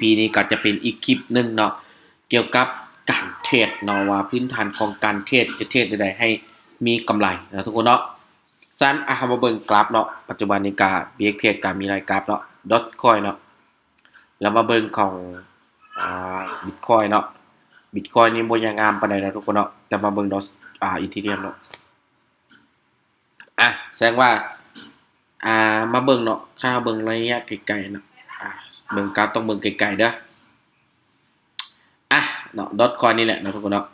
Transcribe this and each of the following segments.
ปีนี้ก็จะเป็นอีกคลิปหนึ่งเนาะเกี่ยวกับการเทรดเนาะว่าพื้นฐานของการเทรดจะเทรดใดๆให้มีกำไรนะทุกคนเนาะซันอะมาเบิงกราฟเนาะปัจจุบันนี้ก็เบียเทรดก็มีรายกราฟเนาะ Dogecoin เนาะแล้วมาเบิงของอ่า Bitcoin เนาะ Bitcoin นี่บ่ยังงามปานใดนะทุกคนเนาะแต่มาเบิงดอสอ่า Ethereum เนาะอะแสดงว่าอ่ามาเบิ่งเนาะถ้าเราเบิ่งระยะไกลๆเนาะอ่า เบิ่งกราฟต้องเบิ่งไกลๆเด้ออะเนาะ Dogecoin นี่แหละนะทุกคนเนาะ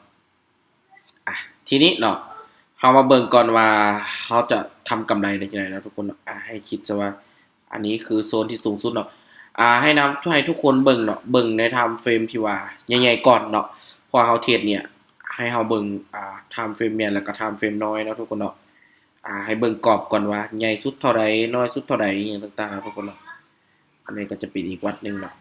อะทีนี้เนาะเฮามาเบิ่งก่อนว่าเฮาจะทำกำไรได้จังได๋นะทุกคนเนาะอะให้คิดซะว่า อันนี้คือโซนที่สูงสุดเนาะอ่าให้นำให้ทุกคนเบิ่งเนาะเบิ่งใน time frame ที่ว่าใหญ่ๆก่อนเนาะพอเฮาเทรดเนี่ย ให้เฮาเบิ่งอ่า time frame ใหญ่แล้วก็ time frame น้อยนะทุกคนเนาะอ่าให้เบิ่งกรอบก่อนว่าใหญ่สุดเท่าใดน้อยสุดเท่าใดอย่างต่างๆครับทุกคนเนาะ อันนี้ก็จะเป็นอีกวัดหนึ่งเนาะ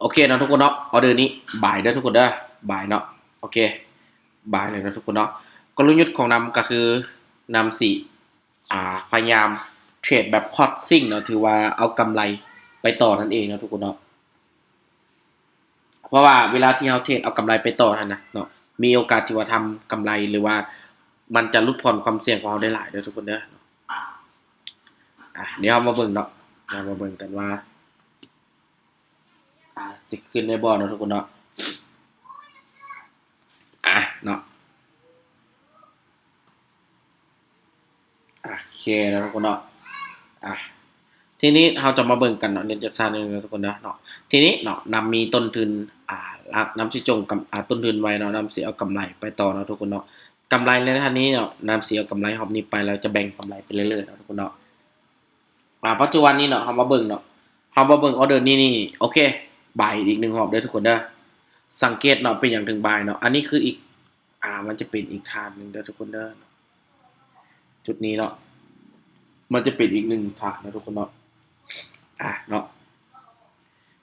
โอเคเนาะทุกคนเนาะออเดอร์นี้บ่ายเด้อทุกคนเด้อบ่ายเนาะโอเคบ่ายเลยนะทุกคนเนาะกลยุทธ์ของนำก็คือนำสิอ่าพยายามเทรดแบบพอตซิ่งเนาะถือว่าเอากำไรไปต่อนั่นเองเนาะทุกคนเนาะเพราะว่าเวลาที่เราเทรดเอากำไรไปต่อนั่นนะเนาะมีโอกาสที่ว่าทำกำไรหรือว่ามันจะลดผ่อนความเสี่ยงของเราได้หลายเด้อทุกคนเด้อ อะเดี๋ยวเรามาเบิ่งเนาะเรามาเบิ่งกันว่าอ่าจะขึ้นในบอลเนาะทุกคนเนาะอะเนาะอะโอเคแล้วทุกคนเนาะอะทีนี้เราจะมาเบิ่งกันเนาะเรียนจากซานนึงนะทุกคนเนาะเนาะทีนี้เนาะนำมีต้นทุนอ่านำสิจงกับอ่าต้นทุนไว้เนาะนำสิเอากำไรไปต่อเนาะทุกคนเนาะกำไรในท่านนี้เนาะนำสิเอากำไรหอบนี้ไปเราจะแบ่งกำไรไปเรื่อยๆเนาะทุกคนเนาะ อ่าปัจจุบันนี้เนาะเฮามาเบิ่งเนาะเฮามาเบิ่งออเดอร์นี้นี่โอเคบ่ายอีกหนึ่งหอบเด้อทุกคนเด้อสังเกตเนาะเป็นอย่างถึงบ่ายเนาะอันนี้คืออีก อ่ามันจะเป็นอีกทางหนึ่งเด้อทุกคนเด้อจุดนี้เนาะมันจะเป็นอีกหนึ่งทางนะทุกคนเนาะอะเนาะ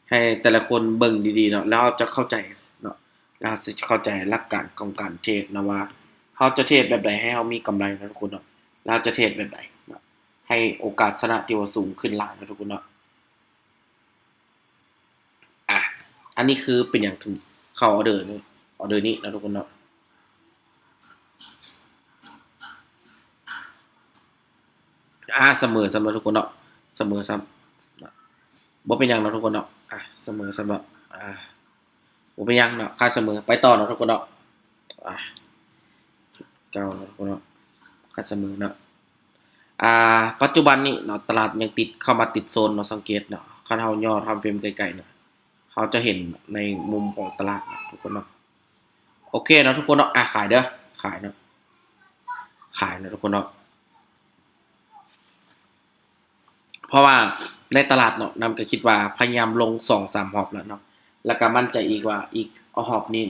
ให้แต่ละคนเบิ่งดีๆเนาะแล้วจะเข้าใจเนาะแล้วจะเข้าใจหลักการของการเทรดนะว่าเขาจะเทรดแบบใดให้เขามีกำไรนะทุกคนเนาะแล้วจะเทรดแบบใดเน ให้โอกาสชนะที่ว่าสูงขึ้นหลายนะทุกคนเนาะอะ อันนี้คือเป็นอย่างถึงเข้าออเดอร์นี่ออเดอร์นี้นะทุกคนเนาะอ่าเสมอสำหรับทุกคนเนาะเสมอซ้ำบ่เป็นหยังเนาะทุกคนเนาะอะเสมอสำหรับอ่าบ่เป็นหยังเนาะค่าเสมอไปต่อเนาะทุกคนเนาะอะเก้าเนาะทุกคนเนาะค่าเสมอเนาะ อ่า ปัจจุบันนี้เนาะตลาดยังติดเข้ามาติดโซนเนาะสังเกตเนาะคันเฮาย่อทำเฟรมไกลๆเนาะเขาจะเห็นในมุมของตลาดนะทุกคนเนาะโอเคเนาะทุกคนเนาะอะขายเด้อขายเนาะขายเนาะทุกคนเนาะเพราะว่าในตลาดเนาะนำก็คิดว่าพยายามลงสองสามหอบแล้วเนาะแล้วก็มั่นใจอีกว่าอีกหอบนี้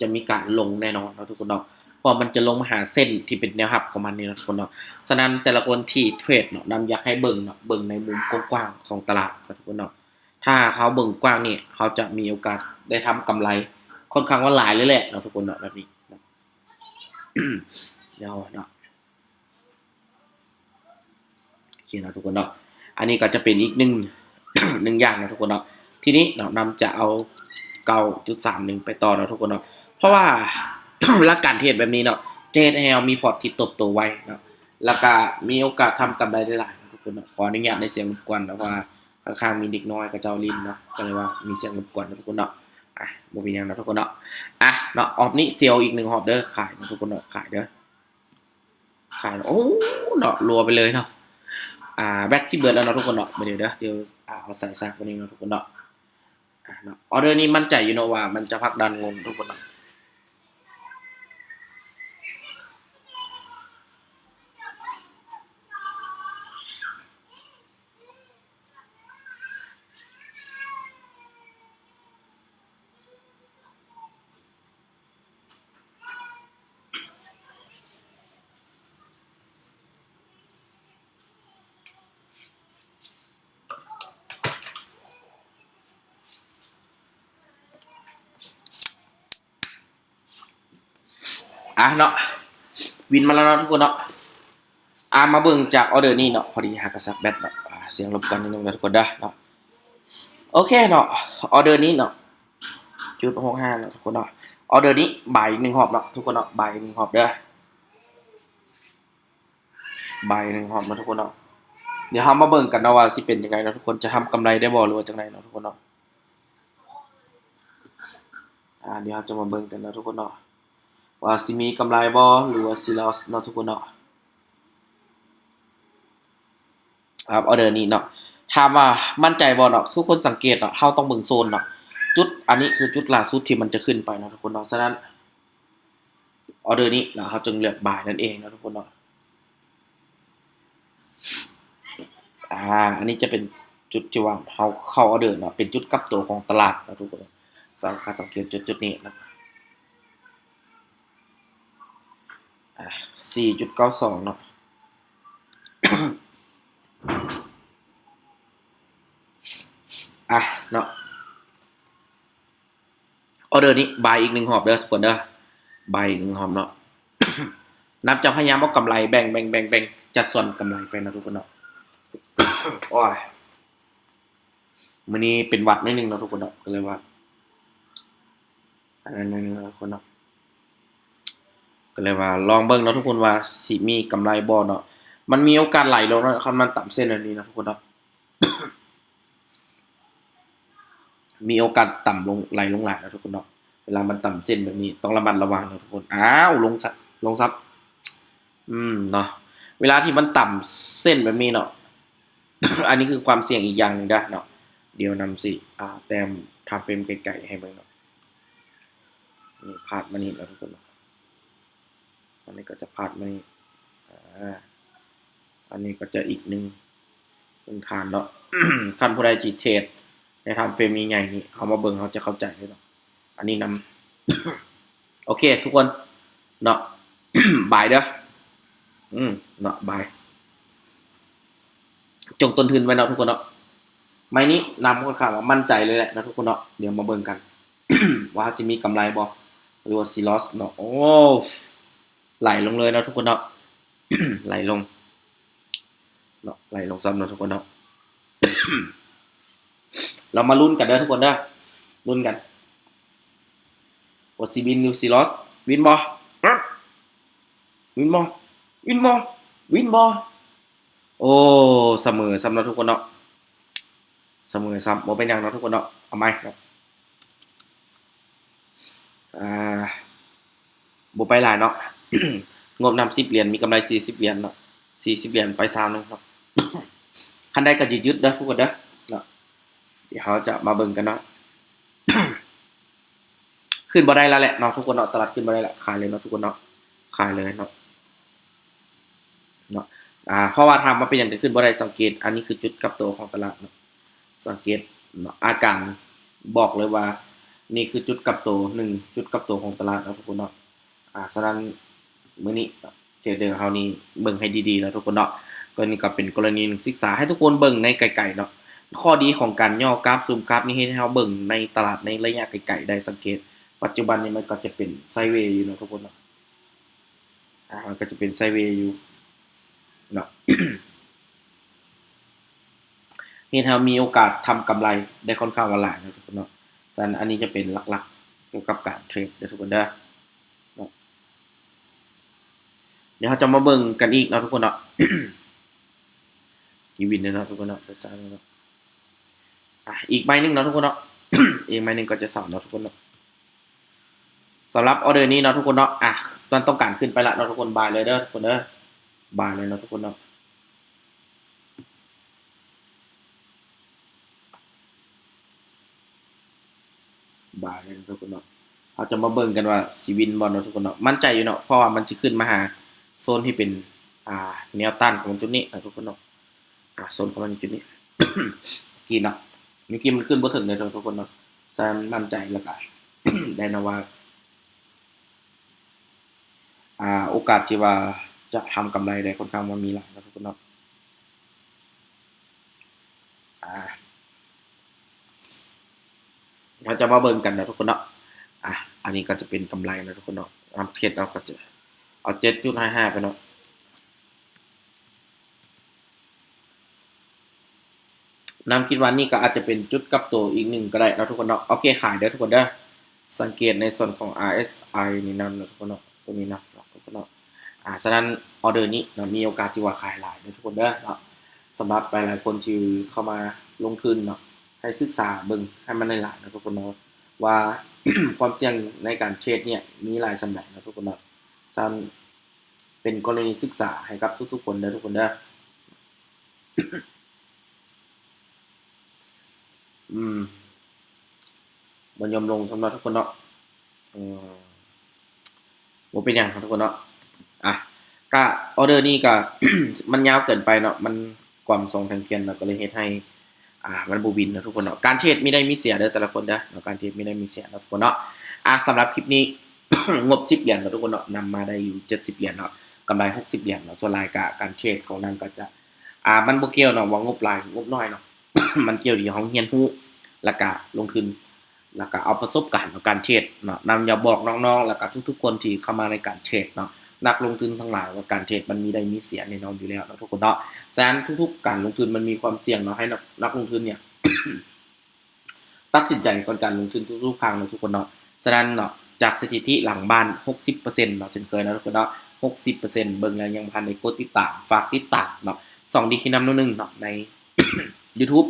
จะมีการลงแน่นอนเนาะทุกคนเนาะ พราะมันจะลงมาหาเส้นที่เป็นแนวหับของมันนี่นะทุกคนเนาะฉะนั้นแต่ละคนที่เทรดเนาะนำอยากให้เบิ่งเนาะเบิ่งในมุมกว้างๆของตลาดนะทุกคนเนาะถ้าเขาเบิ่งกว้างนี่เขาจะมีโอกาสได้ทำกำไรค่อนข้างว่าหลายเลยแหละเนาะทุกคนเนาะแบบนี้เดี๋ยวเนาะโอเคนะทุกคนเนาะอันนี้ก็จะเป็นอีกหนึ่งหนึ่งอย่างนะทุกคนเนาะทีนี้เนาะนำจะเอาเก้าจุดสามหนึ่งไปต่อนะทุกคนเนาะเพราะว่า หลัการเทรดแบบนี้เนาะเจดแฮลมีพอร์ตที่ตบตัวไวเนาะแล้วก็มีโอกาสทำกำไรได้หลายทุกคนเนาะขออนุญาตในเสียงรบกวนนะว่าข้างๆมีเด็กน้อยกับเจ้าลินเนาะก็เลยว่ามีเสียงรบกวนนทุกคนเนาะอะบ่มีหยังนะทุกคนเนาะอะเนาะออบนี้เซลล์อีกหนึ่งหอบเด้อขายนะทุกคนเนาะขายเด้อขายโอ้เนาะรัวไปเลยเนาะอ่าแบตที่เบิร์ดแล้วเนาะทุกคนเนาะเดี๋ยวเดี๋ยวเดี๋ยวอ่าเอาใส่ซากวันนี้เนาะทุกคนเนาะอ่าเนาะออเดอร์นี้มั่นใจอยู่เนาะว่ามันจะพักดันงงทุกคนเนาะ อะเนาะวินมาแล้วเนาะทุกคนเนาะอ่ามาเบิ่งจากออเดอร์นี้เนาะพอดีหากระสักแบตเนาะเสียงรบกวนนิดนึงนะทุกคนเด้อเนาะโอเคเนาะออเดอร์นี้เนาะจุดหกห้าเนาะทุกคนเนาะออเดอร์นี้บ่ายหนึ่งหอบเนาะทุกคนเนาะบ่ายหนึ่งหอบเด้อบ่ายหนึ่งหอบเนาะทุกคนเนาะเดี๋ยวเรามาเบิ่งกันเนาะว่าสิเป็นยังไงเนาะทุกคนจะทำกำไรได้บ่หรือว่าจังไดเนาะทุกคนเนาะอ่าเดี๋ยวเราจะมาเบิ่งกันเนาะทุกคนเนาะ ว่าสิมีกำไรบ่หรือว่าสิ loss เนาะทุกคนเนาะครับออเดอร์นี้เนาะถามว่ามั่นใจบ่เนาะทุกคนสังเกตเนาะเฮาต้องเบิ่งโซนเนาะจุดอันนี้คือจุดล่าสุดที่มันจะขึ้นไปเนาะทุกคนเนาะฉะนั้นออเดอร์นี้เนาะเฮาจึงเลือกบ่ายนั่นเองนะทุกคนเนาะอ่าอันนี้จะเป็นจุดที่ว่าเฮาเข้าออเดอร์เนาะเป็นจุดกลับตัวของตลาดนะทุกคนเนาะสังสังเกตจุดจุดนี้นะ อ่า4.92เนาะอะเนาะออเดอร์นี้บายอีกหนึ่งหอบเด้อทุกคนเด้อบายอีกหนึ่งหอบเนาะนับจะพยายามเอากำไรแบ่งแบ่งแบ่งแบ่งจัดส่วนกำไรไปนะทุกคนเนาะโอ้ยมื้อนี้เป็นวัดนิดนึงเนาะทุกคนเนาะก็เลยว่าอันนั้นนิดนึงนะทุกคนเนาะ ก็เลยว่าลองเบิ่งเนาะทุกคนว่าสิมีกำไรบ่เนาะมันมีโอกาสไหลลงเนาะคันมันต่ำเส้นอันนี้นะทุกคนเนาะมีโอกาสต่ำลงไหลลงหลายนะทุกคนเนาะเวลามันต่ำเส้นแบบนี้ต้องระมัดระวังนะทุกคนอ้าวลงซับลงซับอืมเนาะเวลาที่มันต่ำเส้นแบบนี้เนาะอันนี้คือความเสี่ยงอีกอย่างหนึงนะเนาะเดี๋ยวนำสิอ่าแต้มทำเฟรมไกลๆให้เบิ่งเนาะนี่พาดมานี่นะทุกคนเนาะ อันนี้ก็จะพาดมานี่อ่าอันนี้ก็จะอีกหนึ่งหนึ่งฐานเนาะคันผู้ใดจีเทดในทำเฟรมใหญ่ๆนี่เอามาเบิ่งเขาจะเข้าใจเลยเนาะอันนี้นำโอเค ทุกคนเนาะบายเด้ออืมเนาะบายจงต้นทุนไว้เนาะทุกคนเนาะไม้นี้นำค่อนข้างว่ามั่นใจเลยแหละนะทุกคนเนาะเดี๋ยวมาเบิ่งกัน ว่าจะมีกำไรบ่หรือว่าซีลอสเนาะโอ้ ไหลลงเลยเนาะทุกคนเนาะไหลลงเนาะไหลลงซ้ำเนาะทุกคนเนาะเรามาลุ้นกันเด้อทุกคนเด้อลุ้นกันว่าซีบินนิวซีลอสวินบอวินบอวินบอวินบอโอ้เสมอซ้ำเนาะทุกคนเนาะเสมอซ้ำบ่เป็นหยังเนาะทุกคนเนาะเอาไหมครับอ่าบ่ไปหลายเนาะ งบนำ10เหรียญมีกำไร40เหรียญเนาะ40เหรียญไปซาวนึงเนาะคันใดก็สิยึดเด้ทุกคนเด้อเนาะเดี๋ยวเราจะมาเบิ่งกันเนาะขึ้นบ่ได้แล้วแหละเนาะทุกคนเนาะตลาดขึ้นบ่ได้ละขายเลยเนาะทุกคนเนาะขายเลยเนาะเนาะอ่าเพราะว่าทำมาเป็นอย่างถึงขึ้นบ่ได้สังเกต อันนี้คือจุดกับตัวของตลาดเนาะสังเกตเนาะอาการบอกเลยว่า นี่คือจุดกับตัวหนึ่งจุดกับตัวของตลาดเนาะทุกคนเนาะอ่าฉะนั้น มื้อนี้เทรดเดอร์เฮานี่เบิ่งให้ดีๆนะทุกคนเนาะก็นี่ก็เป็นกรณีหนึ่งศึกษาให้ทุกคนเบิ่งในไกลๆเนาะข้อดีของการย่อกราฟซูมกราฟนี่ให้เราเบิ่งในตลาดในระยะไกลๆได้สังเกต ปัจจุบันนี้มันก็จะเป็นไซเวย์อยู่เนาะทุกคนเนาะอ่ามันก็จะเป็นไซเวย์อยู่เนาะนี่ถ้ามีโอกาสทำกำไรได้ค่อนข้างว่าหลายนะทุกคนเนาะฉะนั้นอันนี้จะเป็นหลักๆเกี่ยวกับการเทรดเด้อทุกคนเด้อเนาะเดี๋ยวเราจะมาเบิ่งกันอีกเนาะทุกคนเนาะกีวินเนาะทุกคนเนาะเดี๋ยวซ่าเนาะอะอีกใบหนึ่งเนาะทุกคนเนาะอีกใบหนึ่งก็จะสอนเนาะทุกคนเนาะสำหรับออเดอร์นี้เนาะทุกคนเนาะอะตอนต้องการขึ้นไปละเนาะทุกคนบายเลยเด้อทุกคนเด้อบายเลยเนาะทุกคนเนาะบายเลยนะทุกคนเนาะเราจะมาเบิ่งกันว่าสิวินบอลเนาะทุกคนเนาะมั่นใจอยู่เนาะเพราะว่ามันจะขึ้นมาหา โซนที่เป็นอ่าแนวต้านของจุดนี้นะทุกคนเนาะอ่าโซนของมันจุดนี้กี่เนาะเมื่อกี้มันขึ้นบ่ถึงเลยทุกคนเนาะแซมมั่นใจแล้วก็ได้นะว่าอ่าโอกาสที่ว่าจะทำกำไรได้ค่อนข้างว่ามีหลายนะทุกคนเนาะอ่าเราจะมาเบิ่งกันนะทุกคนเนาะอะอันนี้ก็จะเป็นกำไรนะทุกคนเนาะทำเทรดเราก็จะ เอาเจ็ดจุดห้าห้าไปเนาะนํคิดว่านี่ก็อาจจะเป็นจุดกับตัวอีกหนึ่งก็ได้เนาะทุกคนเนาะโอเคขายเด้อทุกคนเด้อสังเกตในส่วนของ RSI นี่นํเนาะทุกคนเนาะตัวนี้นะเนาทุกคนเนาะอ่าฉะนั้นออเดอร์นี้เนาะมีโอกาสที่ว่าขายหลายเด้อทุกคนเด้อเนาะสำหรับหลายๆคนที่เข้ามาลงทุนเนาะให้ศึกษาเบิ่งให้มันได้หลายเนะทุกคนเนาะว่าความเสี่ยงในการเทรดเนี่ยมีหลายสำแหน่งนะทุกคนเนาะ ซันเป็นกรณีศึกษาให้กับทุกๆคนเด้อทุกคนเด้ออืมบ่ยอมลงสำหรับทุกคนเนาะอืมบ่เป็นหยังครับทุกคนเนาะอะก็ออเดอร์นี้ก็มันยาวเกินไปเนาะมันความทรงทางเพียนเนาะก็เลยเฮ็ดให้อ่ามันบ่บินนะทุกคนเนาะการเทรดมีได้มีเสียเด้อแต่ละคนเด้อเนะการเทรดมีได้มีเสียนะทุกคนเนาะอะสำหรับคลิปนี้ งบ10เหรียญเนาะทุกคนเนาะนำมาได้อยู่70เหรียญเนาะกำไร60เหรียญเนาะส่วนรายก็การเทรดของนั้นก็จะ อ่ามันบ่เกี่ยวเนาะว่างบหลายงบน้อยเนาะมันเกี่ยวที่เฮาเรียนรู้แล้วก็ลงทุนแล้วก็เอาประสบการณ์ของการเทรดเนาะนำอย่าบอกน้องๆ แล้วก็ทุกๆ คนที่เข้ามาในการเทรดเนาะนักลงทุนทั้งหลายว่าการเทรดมันมีได้มีเสียแน่นอนอยู่แล้วเนาะทุกคนเนาะฉะนั้นทุกๆ การลงทุนมันมีความเสี่ยงเนาะให้นักนักลงทุนเนี่ย ตัดสินใจก่อนการลงทุนทุกๆครั้งเนาะทุกคนเนาะฉะนั้นเนาะ จากสถิติหลังบ้าน 60%เนาะเช่นเคยนะทุกคนเนาะ60%เบิ่งแล้วยังบ่ทันได้กดติดตามฝากติดตามเนาะสองดีคือนำหนึ่งเนาะใน YouTube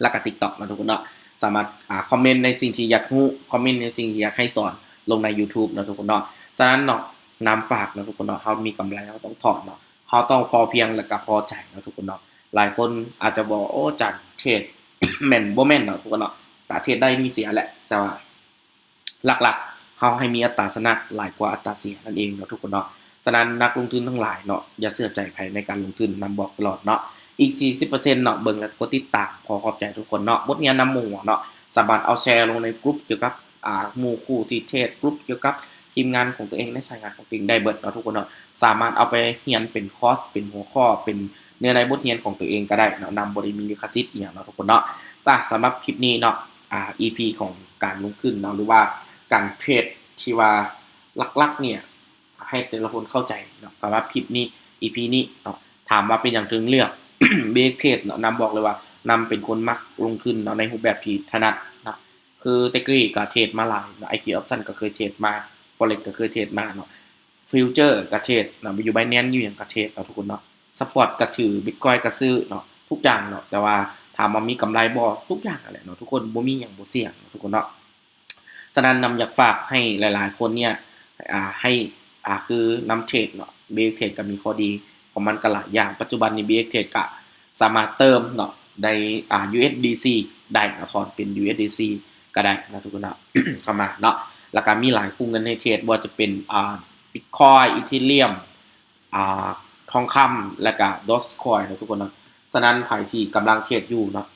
แล้วก็ TikTok นะทุกคนเนาะสามารถอ่าคอมเมนต์ในสิ่งที่อยากรู้คอมเมนต์ในสิ่งที่อยากให้สอนลงใน YouTube นะทุกคนเนาะฉะนั้นเนาะนำฝากนะทุกคนเนาะเฮามีกำไรเราต้องถอนเนาะเฮาต้องพอเพียงและก็พอใจนะทุกคนเนาะหลายคนอาจจะบอกโอ้จัดเทรดแม่นบ่แม่นเนาะทุกคนเนาะก็เทรดได้มีเสียแหละแต่ว่า หลักๆเฮาให้มีอัตราชนะหลายกว่าอัตราเสียนั่นเองเนาะทุกคนเนาะฉะนั้นนักลงทุนทั้งหลายเนาะอย่าเชื่อใจใครในการลงทุนนำบอกตลอดเนาะอีก 40%เนาะเบิ่งแล้วกดติดตามขอขอบใจทุกคนเนาะบทเรียนนำหมู่เนาะสามารถเอาแชร์ลงในกลุ่มเกี่ยวกับอ่าหมู่คู่ที่เทศกลุ่มเกี่ยวกับทีมงานของตัวเองในสายงานของตัวเองได้เบิดเนาะทุกคนเนาะสามารถเอาไปเรียนเป็นคอร์สเป็นหัวข้อเป็นเนื้อในบทเรียนของตัวเองก็ได้เนาะนำบริมีลิขสิทธิ์อย่างเนาะทุกคนเนาะจ้ะสำหรับคลิปนี้เนาะอ่า EP ของการลงทุนเนาะหรือว่า การเทรดที่ว่าลักๆเนี่ยให้แต่ละคนเข้าใจเนาะสำหรับคลิปนี้ EP นี้เนาะถามว่าเป็นอย่างถึงเลือกเบรกเทรดเนาะนำบอกเลยว่านำเป็นคนมักลงทุนเนาะในรูปแบบที่ถนัดนะคือแตะกี้ก็เทรดมาหลายเนาะ IQ option ก็เคยเทรดมา Forex ก็เคยเทรดมาเนาะฟิวเจอร์ก็เทรดเนาะอยู่ Binance อยู่อย่างก็เทรดเนาะทุกคนเนาะสปอร์ตก็ถือ Bitcoin ก็ซื้อเนาะทุกอย่างเนาะแต่ว่าถามว่ามีกำไรบ่ทุกอย่างนั่นแหละเนาะทุกคนบ่มีหยังบ่เสี่ยงทุกคนเนาะ ฉะนั้นนำอยากฝากให้หลาย ๆ คนเนี่ยให้คือนำเทรดเนาะเบรกเทรดก็มีข้อดีของมันก็หลายอย่าง ปัจจุบันนี้ BX Trade ก็สามารถเติมเนาะในอ่า USDC ได้นาะถอนเป็น USDC ก็ได้นะทุกคนเนะเข้ามาเนาะแล้วก็มีหลายคู่เงินให้เทรดว่าจะเป็นอ่า Bitcoin Ethereum อ่าทองคำและก็ Dogecoin นะทุกคนนะฉะนั้นใครที่กำลังเทรดอยู่เนาะ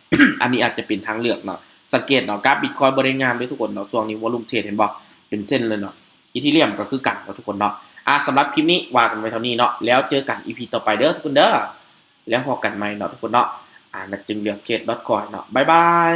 อันนี้อาจจะเป็นทางเลือกเนาะ สังเกตเนาะกราฟบิตคอยบริงามด้อทุกคนเนาะช่วงนี้วอลุ่มเทรดเห็นบ่เป็นเส้นเลยเนาะอีทีเรียมก็คือกันเนาะทุกคนเนาะอะสำหรับคลิปนี้วางกันไว้เท่านี้เนาะแล้วเจอกันอีพีต่อไปเด้อทุกคนเด้อแล้วพอกันใหม่เนาะทุกคนเนาะอ่านักจึงเลือกเขต .coin เนาะบ๊ายบาย